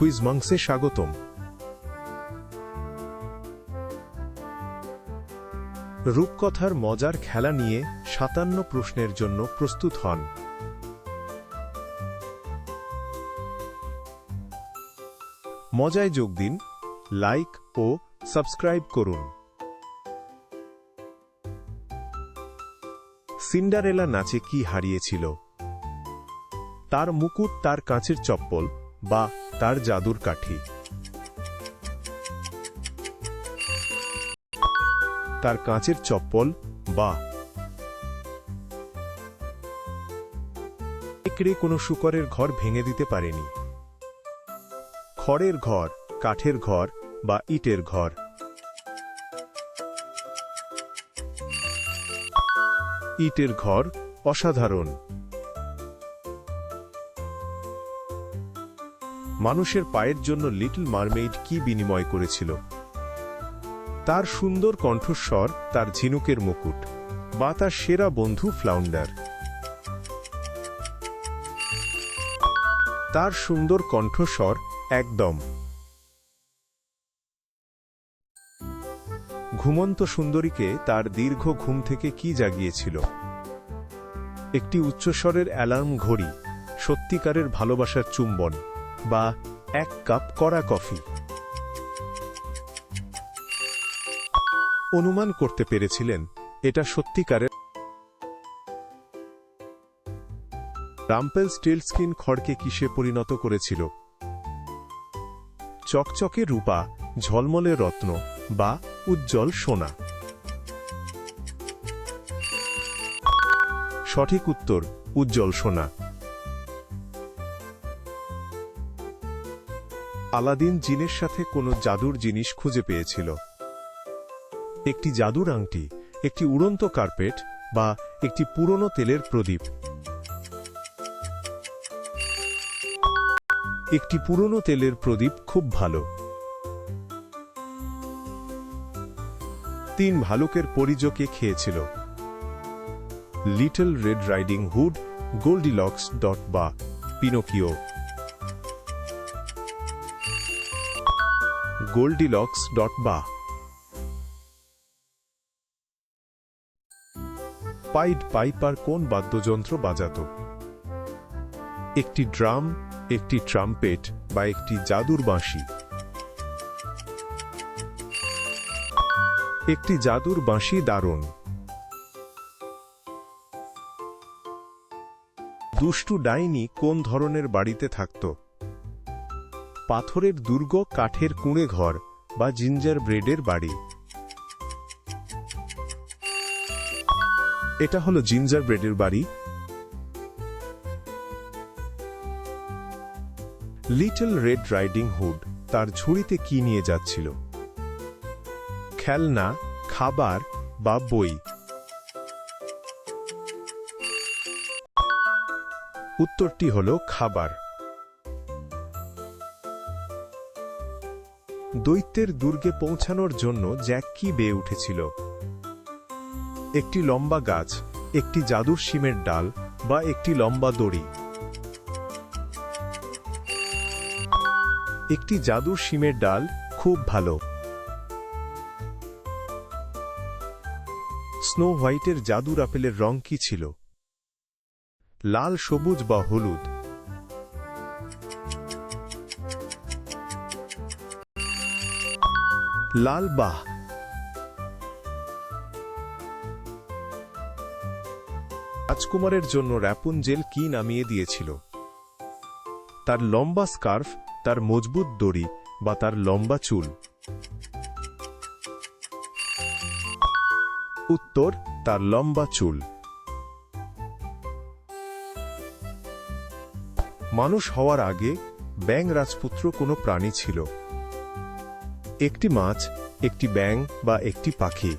Quiz মাংসে স্বাগতম। রূপকথার মজার খেলা নিয়ে সাতান্ন প্রশ্নের জন্য প্রস্তুত হন। মজায় যোগ দিন, লাইক ও সাবস্ক্রাইব করুন। সিন্ডারেলা নাচে কি হারিয়েছিল? তার মুকুট, তার কাঁচের চপ্পল। বা তার জাদুর কাঠি। তার কাঁচের চপ্পল বা একড়ে কোনো শুকরের ঘর ভেঙে দিতে পারেনি। খড়ের ঘর, কাঠের ঘর বা ইটের ঘর। ইটের ঘর অসাধারণ। মানুষের পায়ের জন্য লিটল মারমেইড কি বিনিময় করেছিল? তার সুন্দর কণ্ঠস্বর, তার ঝিনুকের মুকুট, বা তার সেরা বন্ধু ফ্লাউন্ডার। তার সুন্দর কণ্ঠস্বর একদম। ঘুমন্ত সুন্দরীকে তার দীর্ঘ ঘুম থেকে কি জাগিয়েছিল? একটি উচ্চস্বরের অ্যালার্ম ঘড়ি, সত্যিকারের ভালোবাসার চুম্বন। বা এক কাপ কড়া কফি। অনুমান করতে পেরেছিলেন, এটা সত্যিকারের রাম্পেল স্টিল স্কিন খড়কে কিসে পরিণত করেছিল? চকচকে রূপা, ঝলমলে রত্ন বা উজ্জ্বল সোনা? সঠিক উত্তর, উজ্জ্বল সোনা। আলাদিন জিনের সাথে কোনো জাদুর জিনিস খুঁজে পেয়েছিল। একটি জাদুর আংটি, একটি উড়ন্ত কার্পেট বা একটি পুরনো তেলের প্রদীপ। একটি পুরনো তেলের প্রদীপ খুব ভালো। তিন ভালুকের পরিজকে খেয়েছিল। Little Red Riding Hood, Goldilocks dot বা পিনোকিও। গোল্ডিলক্স ডট বা পাইড পাইপার কোন বাদ্যযন্ত্র বাজাত? একটি ড্রাম, একটি ট্রাম্পেট বা একটি জাদুর বাঁশি? একটি জাদুর বাঁশি দারুণ। দুষ্টু ডাইনি কোন ধরনের বাড়িতে থাকত? পাথরের দুর্গ কাঠের কুঁড়ে ঘর বা জিঞ্জার ব্রেডের বাড়ি। এটা হলো জিঞ্জার ব্রেডের বাড়ি। লিটল রেড রাইডিং হুড তার ঝুড়িতে কি নিয়ে যাচ্ছিল? খেলনা, খাবার বা বই? উত্তরটি হল খাবার। দৈত্যের দুর্গে পৌঁছানোর জন্য জ্যাক কি বেয়ে উঠেছিল। একটি লম্বা গাছ, একটি জাদুর শিমের ডাল বা একটি লম্বা দড়ি। একটি জাদুর শিমের ডাল খুব ভালো। স্নো হোয়াইটের জাদুর আপেলের রং কি ছিল? লাল, সবুজ বা হলুদ? লাল বাহ। রাজকুমারের জন্য র্যাপুনজেল কি নামিয়ে দিয়েছিল? তার লম্বা স্কার্ফ, তার মজবুত দড়ি বা তার লম্বা চুল? উত্তর, তার লম্বা চুল। মানুষ হওয়ার আগে ব্যাং রাজপুত্র কোনো প্রাণী ছিল। একটি মাছ, একটি ব্যাং বা একটি পাখি।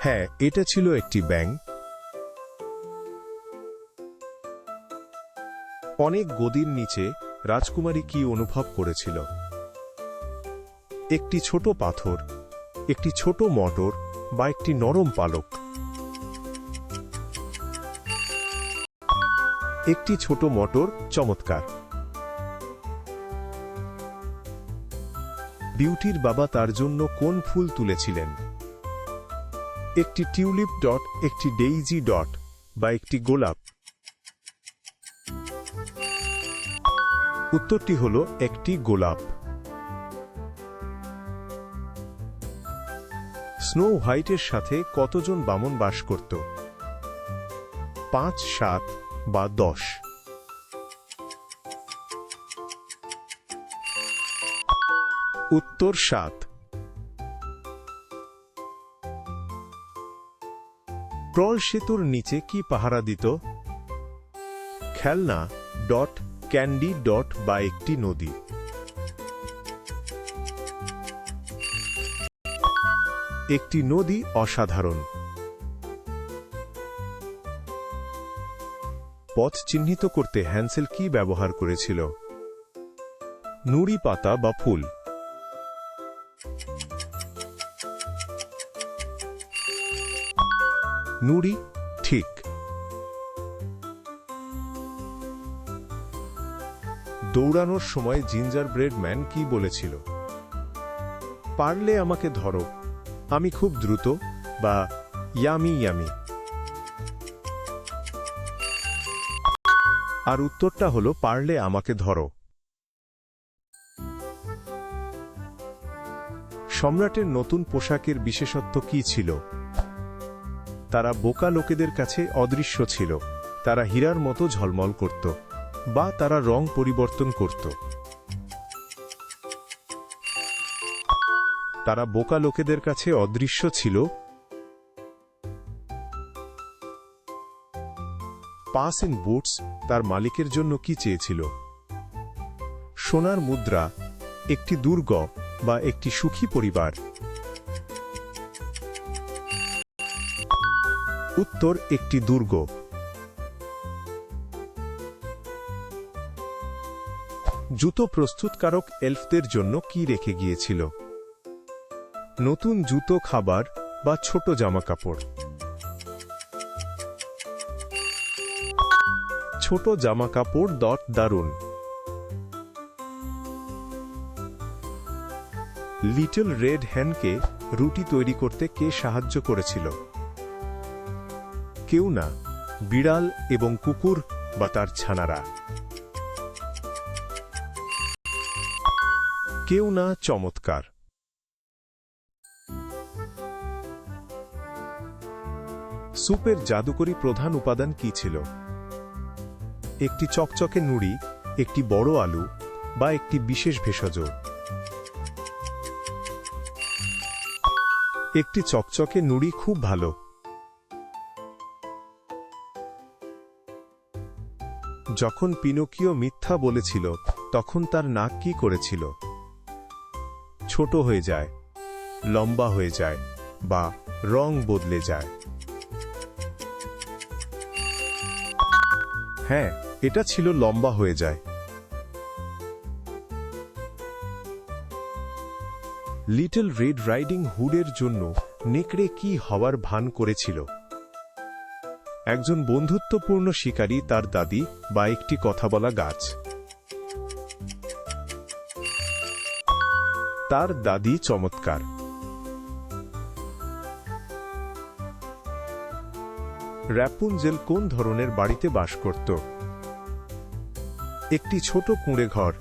হ্যাঁ এটা ছিল একটি ব্যাং অনেক গদির নিচে রাজকুমারী কি অনুভব করেছিল? একটি ছোট পাথর, একটি ছোট মটর বা একটি নরম পালক। একটি ছোট মটর চমৎকার। বিউটির বাবা তার জন্য কোন ফুল তুলেছিলেন? একটি টিউলিপ ডট, একটি ডেইজি ডট, বা একটি গোলাপ? উত্তরটি হল একটি গোলাপ। স্নো হোয়াইটের সাথে কতজন বামন বাস করত? পাঁচ, সাত বা দশ। উত্তর সাত। প্রল সেতুর নিচে কি পাহারা দিত? খেলনা ডট ক্যান্ডি ডট বা একটি নদী। একটি নদী অসাধারণ। পথ চিহ্নিত করতে হ্যান্সেল কি ব্যবহার করেছিল? নুড়ি পাতা বা ফুল। নুড়ি, ঠিক। দৌড়ানোর সময় জিঞ্জার ব্রেড ম্যান কি বলেছিল? পারলে আমাকে ধরো, আমি খুব দ্রুত বা ইয়ামি ইয়ামি। আর উত্তরটা হলো, পারলে আমাকে ধরো। সম্রাটের নতুন পোশাকের বিশেষত্ব কি ছিল? তারা বোকা লোকেদের কাছে অদৃশ্য ছিল। তারা হীরার মতো ঝলমল করত বা তারা রং পরিবর্তন করত। তারা বোকা লোকেদের কাছে অদৃশ্য ছিল। পাস ইন বুটস তার মালিকের জন্য কি চেয়েছিল? সোনার মুদ্রা, একটি দুর্গ বা একটি সুখী পরিবার। উত্তর একটি দুর্গ। জুতো প্রস্তুতকারক এলফদের জন্য কি রেখে গিয়েছিল? নতুন জুতো খাবার বা ছোট জামাকাপড়? ছোট জামাকাপড় দট দারুণ। লিটল রেড হ্যানকে রুটি তৈরি করতে কে সাহায্য করেছিল? কেউ না, বিড়াল এবং কুকুর বা তার ছানারা। কেউ না চমৎকার। সুপের জাদুকরী প্রধান উপাদান কি ছিল? একটি চকচকে নুড়ি, একটি বড় আলু বা একটি বিশেষ ভেষজ। একটি চকচকে নুড়ি খুব ভালো। যখন পিনোকিও মিথ্যা বলেছিল, তখন তার নাক কি করেছিল? ছোট হয়ে যায়, লম্বা হয়ে যায়, বা রং বদলে যায়। হ্যাঁ এটা ছিল লম্বা হয়ে যায়। লিটল রেড রাইডিং হুডের জন্য নেকড়ে কি হওয়ার ভান করেছিল? একজন বন্ধুত্বপূর্ণ শিকারী তার দাদি বা একটি কথা বলা গাছ। তার দাদি চমৎকার। র্যাপুনজেল কোন ধরনের বাড়িতে বাস করত? একটি ছোট কুঁড়ে ঘর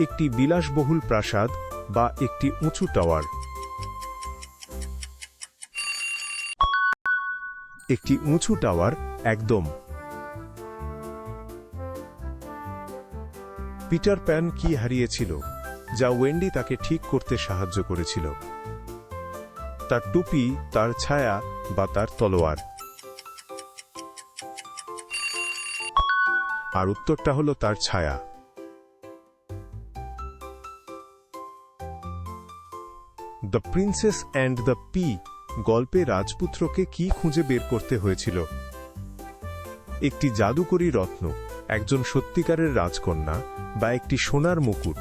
একটি বিলাসবহুল প্রাসাদ বা একটি উঁচু টাওয়ার। একটি উঁচু টাওয়ার একদম। পিটার প্যান কি হারিয়েছিল, যা ওয়েন্ডি তাকে ঠিক করতে সাহায্য করেছিল। তার টুপি, তার ছায়া বা তার তলোয়ার। আর উত্তরটা হলো তার ছায়া। The princess and the pea গল্পে রাজপুত্রকে কি খুঁজে বের করতে হয়েছিল? একটি জাদুকরী রত্ন, একজন সত্যিকারের রাজকন্যা বা একটি সোনার মুকুট।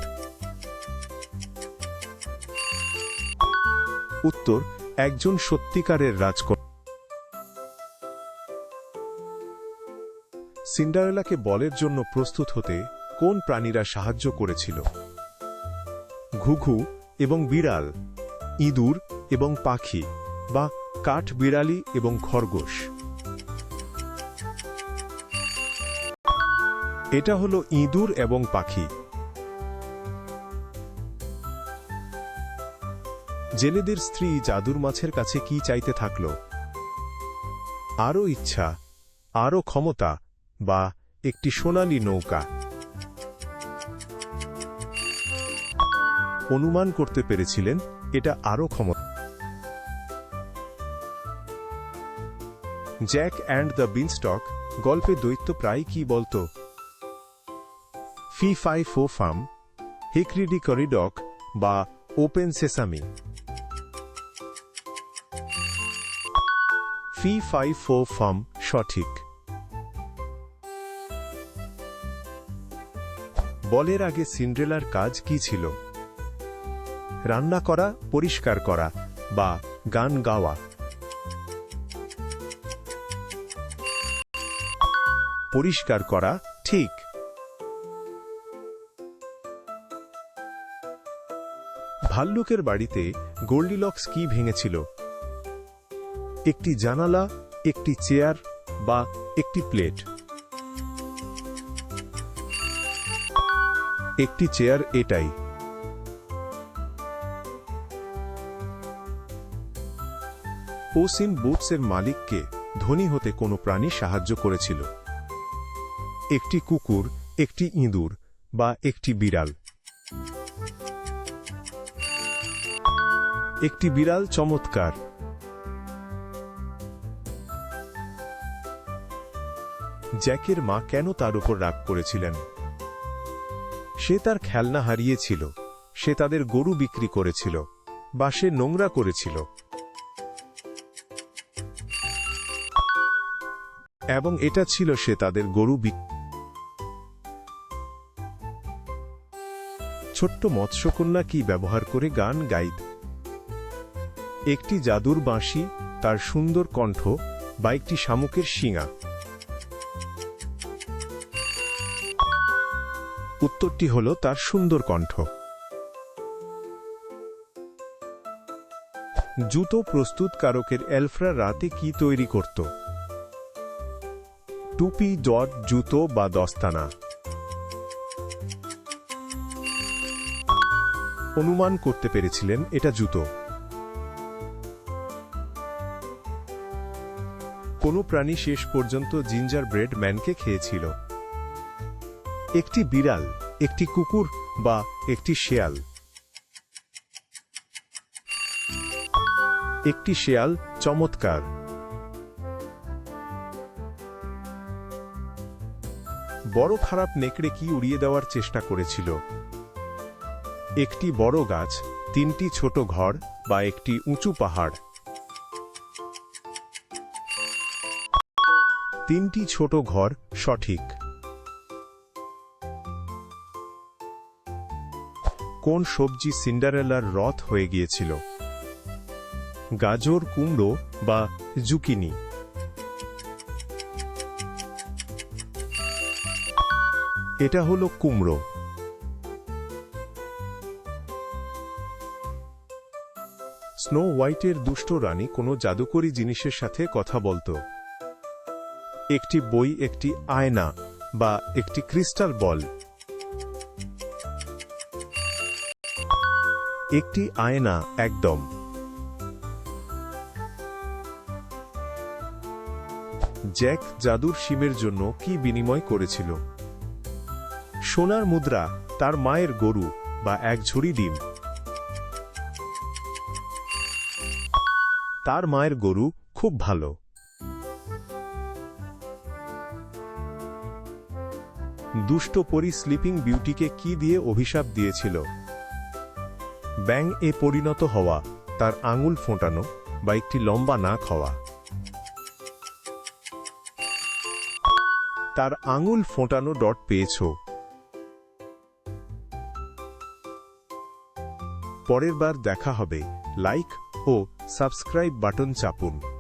উত্তর, একজন সত্যিকারের রাজকন্যা। সিন্ডারেলাকে বলের জন্য প্রস্তুত হতে কোন প্রাণীরা সাহায্য করেছিল? ঘুঘু এবং বিড়াল, ইঁদুর এবং পাখি। বা কাঠ বিড়ালি এবং খরগোশ। এটা হলো ইঁদুর এবং পাখি। জেলেদের স্ত্রী জাদুর মাছের কাছে কি চাইতে থাকল? আরও ইচ্ছা, আরও ক্ষমতা বা একটি সোনালী নৌকা। অনুমান করতে পেরেছিলেন, এটা আরও ক্ষমতা। জ্যাক অ্যান্ড দ্য বিনস্টক গল্পে দৈত্য প্রায় কি বলতো? ফি fi fo farm hickory dickory dock বা open sesame. Fee fi fo fum সঠিক। বলের আগে সিন্ড্রেলার কাজ কি ছিল? রান্না করা, পরিষ্কার করা বা গান গাওয়া। পরিষ্কার করা ঠিক। ভাল্লুকের বাড়িতে গোল্ডিলক্স কি ভেঙেছিল? একটি জানালা, একটি চেয়ার বা একটি প্লেট। একটি চেয়ার এটাই। পোসিন বুটসের মালিককে ধনী হতে কোনো প্রাণী সাহায্য করেছিল। একটি কুকুর, একটি ইঁদুর বা একটি বিড়াল। একটি বিড়াল চমৎকার। জ্যাকের মা কেন তার উপর রাগ করেছিলেন? সে তার খেলনা হারিয়েছিল, সে তাদের গরু বিক্রি করেছিল বা সে নোংরা করেছিল। এবং এটা ছিল সে তাদের গরু বিক ছোট্ট মৎস্যকন্যা কি ব্যবহার করে গান গাইত একটি জাদুর বাঁশি, তার সুন্দর কণ্ঠ, বা একটি শামুকের শিঙা। উত্তরটি হল তার সুন্দর কণ্ঠ। জুতো প্রস্তুতকারকের এলফ্রা রাতে কি তৈরি করত? টুপি ডট জুতো বা দস্তানা। অনুমান করতে পেরেছিলেন এটা জুতো। কোনো প্রাণী শেষ পর্যন্ত জিঞ্জার ব্রেড ম্যানকে খেয়েছিল। একটি বিড়াল, একটি কুকুর বা একটি শেয়াল। একটি শেয়াল চমৎকার। বড় খারাপ নেকড়ে কি উড়িয়ে দেওয়ার চেষ্টা করেছিল? একটি বড় গাছ, তিনটি ছোট ঘর বা একটি উঁচু পাহাড়। তিনটি ছোট ঘর সঠিক। কোন সবজি সিন্ডারেলার রথ হয়ে গিয়েছিল? গাজর কুমড়ো বা জুকিনি। এটা হলো কুমড়ো। স্নো হোয়াইটের দুষ্ট রানী কোনো জাদুকরী জিনিসের সাথে কথা বলতো। একটি বই, একটি আয়না বা একটি ক্রিস্টাল বল। একটি আয়না একদম। জ্যাক জাদুর শিমের জন্য কি বিনিময় করেছিল? সোনার মুদ্রা তার মায়ের গরু বা এক ঝুড়ি ডিম। তার মায়ের গরু খুব ভালো। দুষ্ট পরি স্লিপিং বিউটিকে কি দিয়ে অভিশাপ দিয়েছিল? ব্যাং এ পরিণত হওয়া, তার আঙুল ফোঁটানো বা একটি লম্বা নাক হওয়া। তার আঙুল ফোঁটানো ডট পেয়েছ। পরের বার দেখা হবে। লাইক ও সাবস্ক্রাইব বাটন চাপুন।